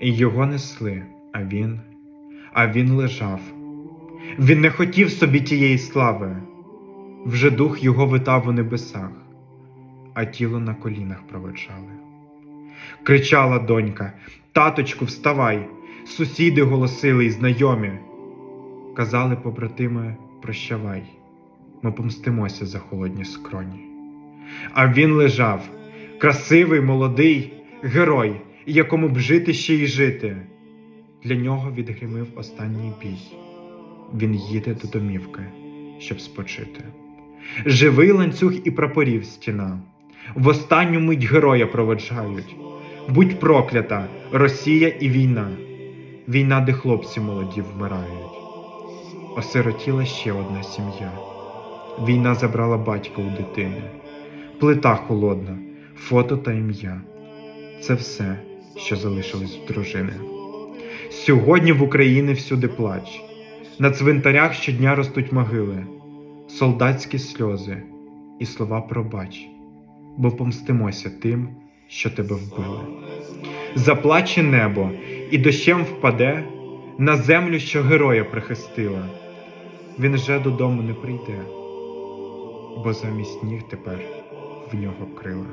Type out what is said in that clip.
І Його несли, а він, а він лежав. Він не хотів собі тієї слави. Вже дух його витав у небесах, а тіло на колінах проведжали. Кричала донька: Таточку, вставай! Сусіди голосили й знайомі. Казали побратими, прощавай, ми помстимося за холодні скроні. А він лежав, красивий, молодий, герой, якому б жити ще й жити. Для нього відгримив останній бій. Він їде до домівки, щоб спочити. Живий ланцюг і прапорів стіна. В останню мить героя проведжають. Будь проклята, Росія і війна. Війна, де хлопці молоді вмирають. Осиротіла ще одна сім'я. Війна забрала батька у дитини. Плита холодна, фото та ім'я. Це все, що залишилось в дружини. Сьогодні в Україні всюди плач. На цвинтарях щодня ростуть могили, солдатські сльози і слова пробач, бо помстимося тим, що тебе вбили. Заплаче небо і дощем впаде на землю, що героя прихистила. Він вже додому не прийде, бо замість ніг тепер в нього крила.